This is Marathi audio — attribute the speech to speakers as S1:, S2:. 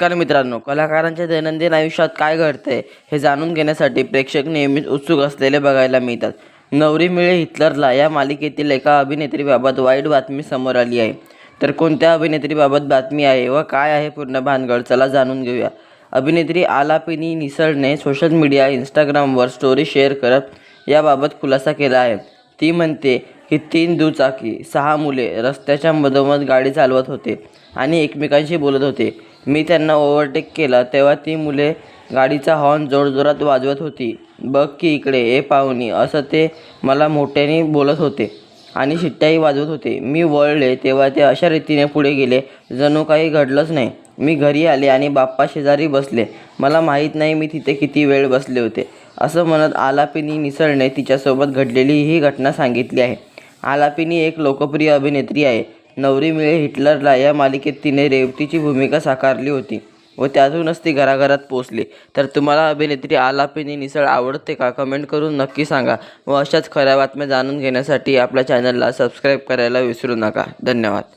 S1: नमस्कार मित्रांनो कलाकारांच्या दैनंदिन आयुष्यात काय घडते हे जाणून घेण्यासाठी प्रेक्षक नेहमीच उत्सुक असलेले बघायला मिळतात. नवरी मिळे हिटलरला या मालिकेतील एका अभिनेत्रीबाबत वाईट बातमी समोर आली आहे. तर कोणत्या अभिनेत्रीबाबत बातमी आहे व काय आहे पूर्ण भानगड चला जाणून घेऊया. अभिनेत्री आलापिनी निसळने सोशल मीडिया इंस्टाग्रामवर स्टोरी शेअर करत याबाबत खुलासा केला आहे. ती म्हणते की तीन दुचाकी सहा मुले रस्त्याच्या मधोमध गाडी चालवत होते आणि एकमेकांशी बोलत होते. मी त्यांना ओव्हरटेक केला तेव्हा ती मुले गाडीचा हॉर्न जोरजोरात वाजवत होती. बघ की इकडे ए पाहुणी असं ते मला मोठ्याने बोलत होते आणि शिट्ट्याही वाजवत होते. मी वळले तेव्हा ते अशा रीतीने पुढे गेले. जणू काही घडलंच नाही. मी घरी आले आणि बाप्पा शेजारी बसले. मला माहीत नाही मी तिथे किती वेळ बसले होते. असं म्हणत आलापिनी निसळणे तिच्यासोबत घडलेली ही घटना सांगितली आहे. आलापिनी एक लोकप्रिय अभिनेत्री आहे. नवरी मिळे हिटलरला या मालिकेत तिने रेवतीची भूमिका साकारली होती व त्यातूनच ती घराघरात पोचली तर तुम्हाला अभिनेत्री आलापिनी निसळ आवडते का? कमेंट करून नक्की सांगा व अशाच खऱ्या बातम्या जाणून घेण्यासाठी आपल्या चॅनलला सबस्क्राईब करायला विसरू नका. धन्यवाद.